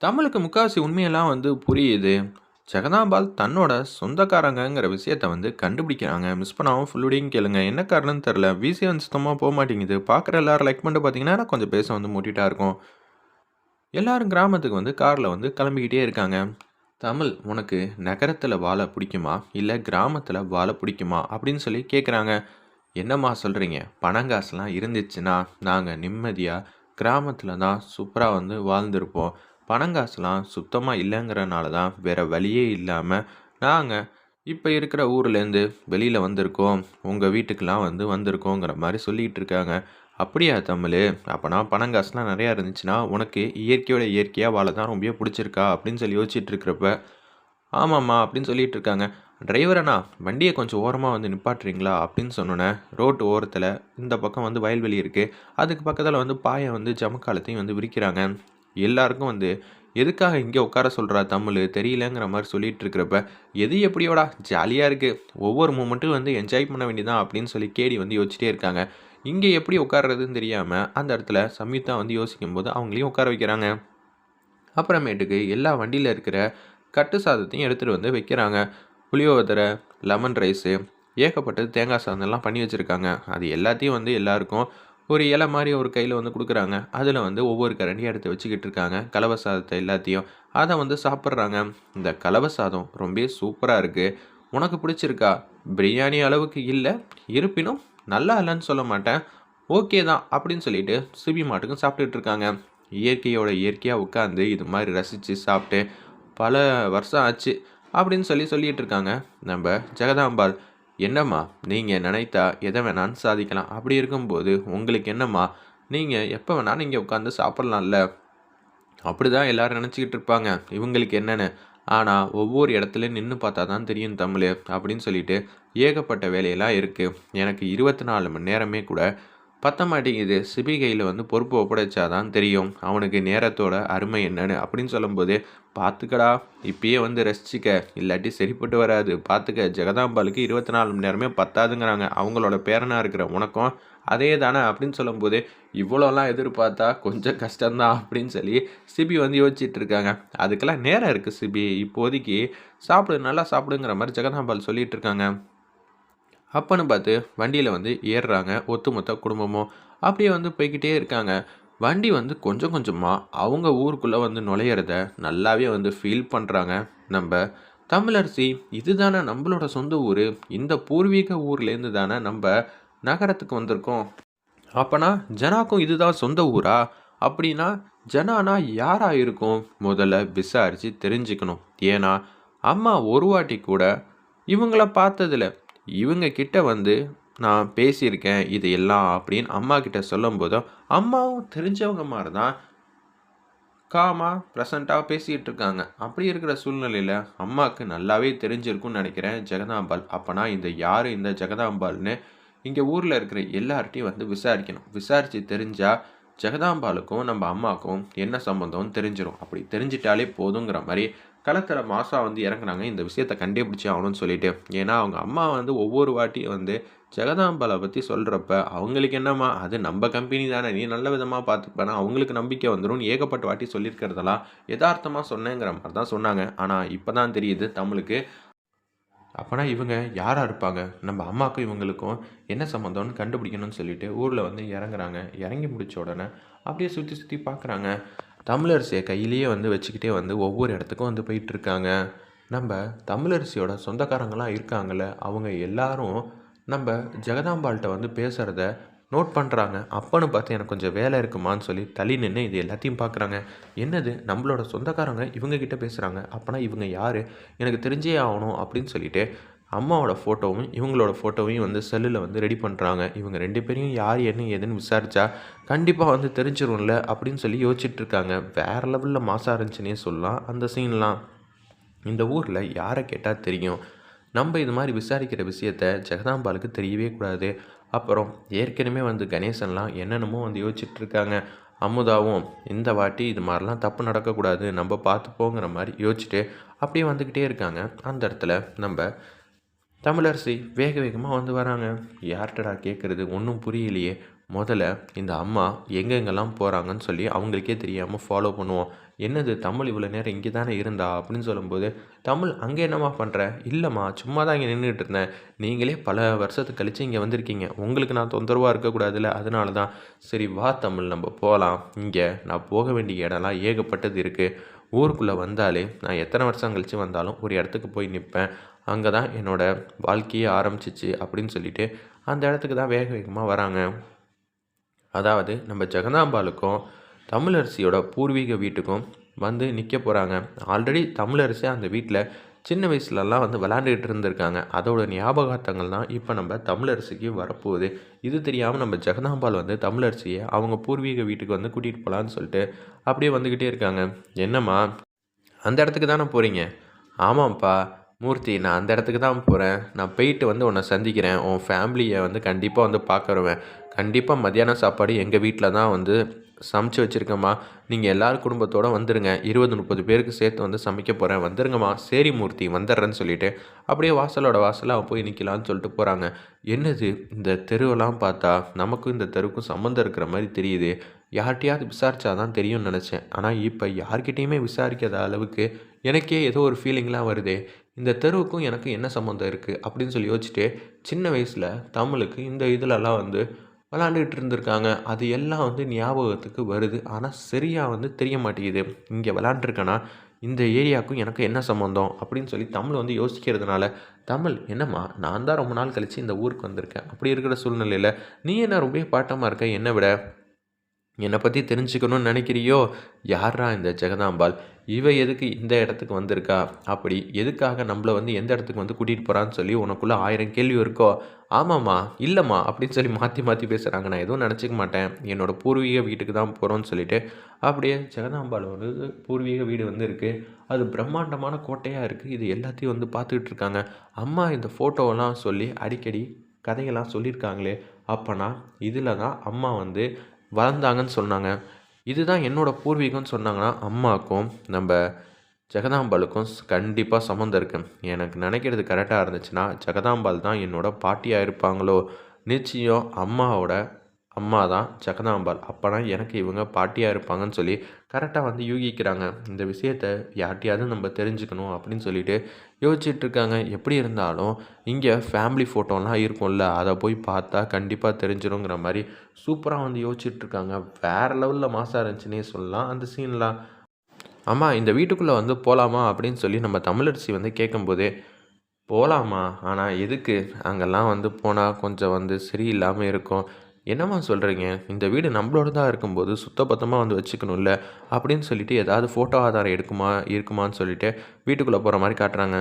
தமிழுக்கு முக்காவாசி உண்மையெல்லாம் வந்து புரியுது. ஜெகதாபால் தன்னோட சொந்தக்காரங்கங்கிற விஷயத்த வந்து கண்டுபிடிக்கிறாங்க. மிஸ் பண்ணாமல் ஃபுல்லுடையும் கேளுங்க. என்ன காரணம்னு தெரில விசி வந்து சுத்தமாக போக மாட்டேங்குது பார்க்குற எல்லாரும் லைக் பண்ணிட்டு பார்த்தீங்கன்னா, கொஞ்சம் பேச வந்து மூட்டிட்டா இருக்கும். எல்லாரும் கிராமத்துக்கு வந்து காரில் வந்து கிளம்பிக்கிட்டே இருக்காங்க. "தமிழ் உனக்கு நகரத்தில் வாழ பிடிக்குமா இல்லை கிராமத்தில் வாழ பிடிக்குமா அப்படின்னு சொல்லி கேட்குறாங்க. "என்னம்மா சொல்கிறீங்க பணங்காசுலாம் இருந்துச்சுன்னா, நாங்கள் நிம்மதியாக கிராமத்தில் தான் சூப்பராக வந்து வாழ்ந்திருப்போம். பணங்காசுலாம் சுத்தமாக இல்லைங்கிறனால தான் வேறு வழியே இல்லாமல் நாங்கள் இப்போ இருக்கிற ஊர்லேருந்து வெளியில் வந்திருக்கோம். உங்கள் வீட்டுக்கெலாம் வந்து வந்திருக்கோங்கிற மாதிரி சொல்லிட்டு இருக்காங்க. "அப்படியா தமிழ் அப்போனா பணம் காசுலாம் இருந்துச்சுன்னா, உனக்கு இயற்கையோட இயற்கையாக வாழ தான் ரொம்ப பிடிச்சிருக்கா அப்படின்னு சொல்லி யோசிச்சுட்டு இருக்கிறப்ப, "ஆமாம்மா" அப்படின்னு சொல்லிட்டு இருக்காங்க. டிரைவரண்ணா வண்டியை கொஞ்சம் ஓரமாக வந்து நிப்பாட்டுறீங்களா?" அப்படின்னு சொன்னோன்னே ரோட்டு ஓரத்தில் இந்த பக்கம் வந்து வயல்வெளி இருக்குது அதுக்கு பக்கத்தில் வந்து பாயை வந்து ஜமக்காலத்தையும் வந்து விரிக்கிறாங்க. எல்லாருக்கும் வந்து, "எதுக்காக இங்கே உட்கார சொல்கிறா தமிழ் தெரியலங்கிற" மாதிரி சொல்லிட்டு இருக்கிறப்ப, "எது எப்படியோடா, ஜாலியாக இருக்குது ஒவ்வொரு மூமெண்ட்டும் வந்து என்ஜாய் பண்ண வேண்டியதான் அப்படின்னு சொல்லி கேடி வந்து யோசிச்சுட்டே இருக்காங்க. இங்கே எப்படி உட்கார்றதுன்னு தெரியாமல் அந்த இடத்துல சம்யுக்தா வந்து யோசிக்கும் போது அவங்களையும் உட்கார வைக்கிறாங்க. அப்புறமேட்டுக்கு எல்லா வண்டியில் இருக்கிற கட்டு சாதத்தையும் எடுத்துட்டு வந்து வைக்கிறாங்க. புளியோதரை, லெமன் ரைஸு, ஏகப்பட்டது தேங்காய் சாதம்லாம் பண்ணி வச்சுருக்காங்க அது எல்லாத்தையும் வந்து எல்லாருக்கும் ஒரு இலை மாதிரி ஒரு கையில் வந்து கொடுக்குறாங்க அதில் வந்து ஒவ்வொரு கரண்டியா எடுத்து வச்சுக்கிட்டு இருக்காங்க. கலவ சாதத்தை எல்லாத்தையும். அதை வந்து சாப்பிட்றாங்க "இந்த கலவ சாதம் ரொம்பவே சூப்பராக இருக்குது உனக்கு பிடிச்சிருக்கா? பிரியாணி அளவுக்கு இல்லை இருப்பினும் நல்லா இல்லைன்னு சொல்ல மாட்டேன். ஓகே தான்" அப்படின்னு சொல்லிட்டு சிபி மாட்டுக்கும் சாப்பிட்டுட்டு இருக்காங்க. இயற்கையோட இயற்கையாக உட்காந்து இது மாதிரி ரசிச்சு சாப்பிட்டு பல வருஷம் ஆச்சு. அப்படின்னு சொல்லி சொல்லிகிட்டு இருக்காங்க நம்ம ஜெகதாம்பாள். "என்னம்மா, நீங்கள் நினைத்தா எதை வேணாலும் சாதிக்கலாம். அப்படி இருக்கும்போது உங்களுக்கு என்னம்மா, நீங்கள் எப்போ வேணாலும் இங்கே உட்காந்து சாப்பிடலாம்ல. அப்படிதான் எல்லோரும் நினச்சிக்கிட்டு இருப்பாங்க. இவங்களுக்கு என்னன்னு. ஆனால் ஒவ்வொரு இடத்துலையும் நின்று பார்த்தா தான் தெரியும் தமிழ் அப்படின்னு சொல்லிட்டு, "ஏகப்பட்ட வேலையெல்லாம் இருக்குது எனக்கு 24 மணி நேரமே கூட பத்த மாட்டேங்குது. சிபிகையில் வந்து பொறுப்பு ஒப்படைச்சா தான் தெரியும். அவனுக்கு நேரத்தோட அருமை என்னன்னு" அப்படின்னு சொல்லும்போது, "பார்த்துக்கடா, இப்பயே வந்து ரசிச்சுக்க. இல்லாட்டி சரிப்பட்டு வராது. பார்த்துக்க ஜெகதாம்பாலுக்கு இருபத்தி நாலு மணி நேரமே பத்தாதுங்கிறாங்க. அவங்களோட பேரனாக இருக்கிற உனக்கும் அதே தானே" அப்படின்னு சொல்லும்போது, "இவ்வளோலாம் எதிர்பார்த்தா கொஞ்சம் கஷ்டம் தான்" அப்படின்னு சொல்லி சிபி வந்து யோசிச்சுட்டு இருக்காங்க. "அதுக்கெல்லாம் நேரம் இருக்குது சிபி. இப்போதைக்கு சாப்பிடு, நல்லா சாப்பிடுங்கிற" மாதிரி ஜெகதாம்பால் சொல்லிகிட்டு இருக்காங்க. அப்பன்னு பார்த்து வண்டியில் வந்து ஏறுறாங்க ஒத்துமொத்த குடும்பமும். அப்படியே வந்து போய்கிட்டே இருக்காங்க. வண்டி வந்து கொஞ்சம் கொஞ்சமாக அவங்க ஊருக்குள்ளே வந்து நுழையிறத நல்லாவே வந்து ஃபீல் பண்ணுறாங்க நம்ம தமிழரசி. "இதுதானே நம்மளோட சொந்த ஊர் இந்த பூர்வீக ஊர்லேருந்து தானே நம்ம நகரத்துக்கு வந்திருக்கோம். அப்போனா ஜனாக்கும் இதுதான் சொந்த ஊரா? அப்படின்னா ஜனானா யாராக இருக்கும்? முதல்ல விசாரித்து தெரிஞ்சுக்கணும். ஏன்னா, அம்மா ஒரு வாட்டி கூட இவங்கள பார்த்ததில்ல. இவங்க கிட்ட வந்து நான் பேசியிருக்கேன் இது எல்லாம்" அப்படின்னு அம்மாக்கிட்ட சொல்லும் போதும் அம்மாவும் தெரிஞ்சவங்க மாதிரி தான் காமா, ப்ளசன்ட்டா பேசிட்டு இருக்காங்க. அப்படி இருக்கிற சூழ்நிலையில் அம்மாவுக்கு நல்லாவே தெரிஞ்சிருக்கும்னு நினைக்கிறேன் ஜெகதாம்பாள். அப்போனா இந்த யார் இந்த ஜெகதாம்பாள்னு இங்கே ஊரில் இருக்கிற எல்லார்ட்டையும் வந்து விசாரிக்கணும். விசாரித்து தெரிஞ்சால் ஜெகதாம்பாளுக்கும் நம்ம அம்மாவுக்கும் என்ன சம்மந்தம்னு தெரிஞ்சிடும் அப்படி தெரிஞ்சிட்டாலே போதுங்கிற மாதிரி கலத்தர மாசா வந்து இறங்குனாங்க. இந்த விஷயத்த கண்டுபிடிச்சி ஆகணும்னு சொல்லிட்டு. ஏன்னா, அவங்க அம்மா வந்து ஒவ்வொரு வாட்டியும் வந்து ஜெகதாம்பாள பற்றி சொல்கிறப்ப "அவங்களுக்கு என்னம்மா, அது நம்ப கம்பெனி தானே. நீ நல்ல விதமாக பார்த்துப்பேன்னா அவங்களுக்கு நம்பிக்கை வந்துடும் ஏகப்பட்ட வாட்டி சொல்லியிருக்கிறதெல்லாம் யதார்த்தமாக சொன்னேங்கிற மாதிரி தான் சொன்னாங்க. ஆனால் இப்போ தான் தெரியுது தமிழுக்கு. அப்போனா இவங்க யாராக இருப்பாங்க? நம்ம அம்மாக்கும் இவங்களுக்கும் என்ன சம்மந்தம்னு கண்டுபிடிக்கணும்னு சொல்லிட்டு ஊரில் வந்து இறங்குறாங்க. இறங்கி முடிச்ச உடனே அப்படியே சுற்றி சுற்றி பார்க்குறாங்க. தமிழரசியை கையிலேயே வந்து வச்சுக்கிட்டே வந்து ஒவ்வொரு இடத்துக்கும் வந்து போயிட்டுருக்காங்க. நம்ம தமிழரசியோட சொந்தக்காரங்களாம் இருக்காங்கள அவங்க எல்லாரும் நம்ம ஜெகதாம்பாள்கிட்ட வந்து பேசுகிறத நோட் பண்ணுறாங்க அப்பன்னு பார்த்து எனக்கு கொஞ்சம் வேலை இருக்குமான்னு சொல்லி தள்ளி நின்று இது எல்லாத்தையும் பார்க்குறாங்க. "என்னது நம்மளோட சொந்தக்காரங்க இவங்க கிட்டே பேசுகிறாங்க அப்போனா இவங்க யார் எனக்கு தெரிஞ்சே ஆகணும்" அப்படின்னு சொல்லிட்டு அம்மாவோட ஃபோட்டோவும், இவங்களோட ஃபோட்டோவையும் வந்து செல்லில் வந்து ரெடி பண்ணுறாங்க இவங்க ரெண்டு பேரையும் யார், என்ன, ஏதுன்னு விசாரித்தா கண்டிப்பாக வந்து தெரிஞ்சிரும்ல அப்படின்னு சொல்லி யோசிச்சுட்ருக்காங்க வேறு வேற மாசாக இருந்துச்சுன்னே சொல்லலாம் அந்த சீன்லாம். இந்த ஊரில் யாரை கேட்டால் தெரியும்? நம்ம இது மாதிரி விசாரிக்கிற விஷயத்த ஜெகதாம்பாலுக்கு தெரியவே கூடாது. அப்புறம் ஏற்கனவே வந்து கணேசன்லாம் என்னென்னமோ வந்து யோசிச்சுட்ருக்காங்க அமுதாவும் இந்த வாட்டி இது மாதிரிலாம் தப்பு நடக்கக்கூடாது. நம்ம பார்த்துப்போங்கிற மாதிரி யோசிச்சுட்டு அப்படியே வந்துக்கிட்டே இருக்காங்க. அந்த இடத்துல நம்ம தமிழரசி வேக வேகமாக வந்து வராங்க. யார்கிட்டடா கேட்குறது ஒன்றும் புரியலையே. முதல்ல இந்த அம்மா எங்கெங்கெல்லாம் போகிறாங்கன்னு சொல்லி அவங்களுக்கே தெரியாமல் ஃபாலோ பண்ணுவோம். என்னது தமிழ் இவ்வளோ நேரம் இங்கே தானே இருந்தா? அப்படின்னு சொல்லும்போது தமிழ் அங்கே என்னம்மா பண்ணுற இல்லைம்மா சும்மா தான் இங்கே நின்றுட்டு இருந்தேன். நீங்களே பல வருஷத்துக்கு கழித்து இங்கே வந்திருக்கீங்க. உங்களுக்கு நான் தொந்தரவாக இருக்கக்கூடாதுல்ல. அதனால தான் சரி வா தமிழ் நம்ம போகலாம் இங்கே நான் போக வேண்டிய இடம்லாம் ஏகப்பட்டது இருக்குது ஊருக்குள்ளே வந்தாலே நான் எத்தனை வருஷம் கழித்து வந்தாலும் ஒரு இடத்துக்கு போய் நிற்பேன் அங்கே தான் என்னோடய வாழ்க்கையே ஆரம்பிச்சிச்சு அப்படின்னு சொல்லிட்டு அந்த இடத்துக்கு தான் வேக வேகமாக வராங்க. அதாவது நம்ம ஜெகதாம்பாளுக்கும் தமிழரசியோட பூர்வீக வீட்டுக்கும் வந்து நிற்க போகிறாங்க ஆல்ரெடி தமிழரசி அந்த வீட்டில் சின்ன வயசுலலாம் வந்து விளாண்டுக்கிட்டு இருந்திருக்காங்க. அதோட ஞாபகார்த்தங்கள் தான் இப்போ நம்ம தமிழரசிக்கு வரப்போகுது. இது தெரியாமல் நம்ம ஜெகதாம்பால் வந்து தமிழரசியை அவங்க பூர்வீக வீட்டுக்கு வந்து கூட்டிகிட்டு போகலான்னு சொல்லிட்டு அப்படியே வந்துக்கிட்டே இருக்காங்க. என்னம்மா? அந்த இடத்துக்கு தானே போகிறீங்க ஆமாம்ப்பா. மூர்த்தி நான் அந்த இடத்துக்கு தான் போகிறேன் நான் போயிட்டு வந்து உன்னை சந்திக்கிறேன். உன் ஃபேமிலியை வந்து கண்டிப்பாக வந்து பார்க்குறவன். கண்டிப்பாக மத்தியானம் சாப்பாடு எங்கள் வீட்டில் தான் வந்து சமைச்சு வச்சுருக்கேம்மா. நீங்கள் எல்லோரும் குடும்பத்தோடு வந்துடுங்க இருபது முப்பது பேருக்கு சேர்த்து வந்து சமைக்க போகிறேன் வந்துருங்கம்மா. சரி மூர்த்தி வந்துடுறேன்னு சொல்லிவிட்டு அப்படியே வாசலோட வாசலாக போய் நிற்கலான்னு சொல்லிட்டு போகிறாங்க என்னது? இந்த தெருவெல்லாம் பார்த்தா நமக்கும் இந்த தெருவுக்கும் சம்மந்தம் இருக்கிற மாதிரி தெரியுது. யார்கிட்டையாவது விசாரித்தா தான் தெரியும்னு நினச்சேன். ஆனால் இப்போ யார்கிட்டேயுமே விசாரிக்காத அளவுக்கு எனக்கே ஏதோ ஒரு ஃபீலிங்லாம் வருதே. இந்த தெருவுக்கும் எனக்கு என்ன சம்மந்தம் இருக்குது அப்படின்னு சொல்லி யோசிச்சுட்டு சின்ன வயசில் தமிழுக்கு இந்த இதிலலாம் வந்து விளாண்டுக்கிட்டு இருந்திருக்காங்க. அது எல்லாம் வந்து ஞாபகத்துக்கு வருது. ஆனால் சரியாக வந்து தெரிய மாட்டேங்குது. இங்கே விளாண்டுருக்கேன்னா இந்த ஏரியாவுக்கும் எனக்கு என்ன சம்மந்தம் அப்படின்னு சொல்லி தமிழ் வந்து யோசிக்கிறதுனால தமிழ் என்னம்மா? நான் தான் ரொம்ப நாள் கழித்து இந்த ஊருக்கு வந்திருக்கேன். அப்படி இருக்கிற சூழ்நிலையில் நீ என்ன ரொம்ப பாட்டமாக இருக்க? என்னை விட? என்னை பற்றி தெரிஞ்சுக்கணும்னு நினைக்கிறியோ? யாரா இந்த ஜெகதாம்பாள்? இவ எதுக்கு இந்த இடத்துக்கு வந்திருக்கா? அப்படி எதுக்காக நம்மளை வந்து எந்த இடத்துக்கு வந்து கூட்டிகிட்டு போகிறான்னு சொல்லி உனக்குள்ளே ஆயிரம் கேள்வி இருக்கோ? ஆமாம்மா இல்லைம்மா அப்படின்னு சொல்லி மாற்றி மாற்றி பேசுகிறாங்க நான் எதுவும் நினச்சிக்க மாட்டேன். என்னோடய பூர்வீக வீட்டுக்கு தான் போகிறோன்னு சொல்லிட்டு அப்படியே ஜெகதாம்பாள் வந்து பூர்வீக வீடு வந்து இருக்குது அது பிரம்மாண்டமான கோட்டையாக இருக்குது இது எல்லாத்தையும் வந்து பார்த்துக்கிட்டு இருக்காங்க. அம்மா இந்த ஃபோட்டோவெல்லாம் சொல்லி அடிக்கடி கதையெல்லாம் சொல்லியிருக்காங்களே. அப்போனா இதில் தான் அம்மா வந்து வளர்ந்தாங்கன்னு சொன்னாங்க. இதுதான் என்னோடய பூர்வீகம்னு சொன்னாங்கன்னா அம்மாவுக்கும் நம்ம ஜெகதாம்பாளுக்கும் கண்டிப்பாக சம்மந்தம் இருக்குது எனக்கு நினைக்கிறது கரெக்டாக இருந்துச்சுன்னா ஜெகதாம்பாள் தான் என்னோடய பாட்டியாக இருப்பாங்களோ? நிச்சயம் அம்மாவோட அம்மா தான் ஜெகதாம்பாள் அப்போனா எனக்கு இவங்க பாட்டியாக இருப்பாங்கன்னு சொல்லி கரெக்டாக வந்து யூகிக்கிறாங்க. இந்த விஷயத்த யார்ட்டையாவது நம்ம தெரிஞ்சுக்கணும் அப்படின்னு சொல்லிட்டு யோசிச்சுட்டு இருக்காங்க எப்படி இருந்தாலும் இங்கே ஃபேமிலி ஃபோட்டோலாம் இருக்கும்ல அதை போய் பார்த்தா கண்டிப்பாக தெரிஞ்சிடுங்கிற மாதிரி சூப்பராக வந்து யோசிச்சுட்டு இருக்காங்க வேறு லெவலில் மாசாக இருந்துச்சுன்னே சொல்லலாம். அந்த சீன்லாம் அம்மா இந்த வீட்டுக்குள்ளே வந்து போகலாமா அப்படின்னு சொல்லி நம்ம தமிழரசி வந்து கேட்கும்போதே போகலாமா ஆனால் எதுக்கு? அங்கெல்லாம் வந்து போனால் கொஞ்சம் வந்து சரியில்லாமல் இருக்கும். என்னம்மா சொல்கிறீங்க இந்த வீடு நம்மளோட தான் இருக்கும்போது சுத்தபத்தமாக வந்து வச்சுக்கணும்ல? அப்படின்னு சொல்லிட்டு ஏதாவது ஃபோட்டோ ஆதாரம் எடுக்குமா இருக்குமான்னு சொல்லிட்டு வீட்டுக்குள்ளே போகிற மாதிரி காட்டுறாங்க.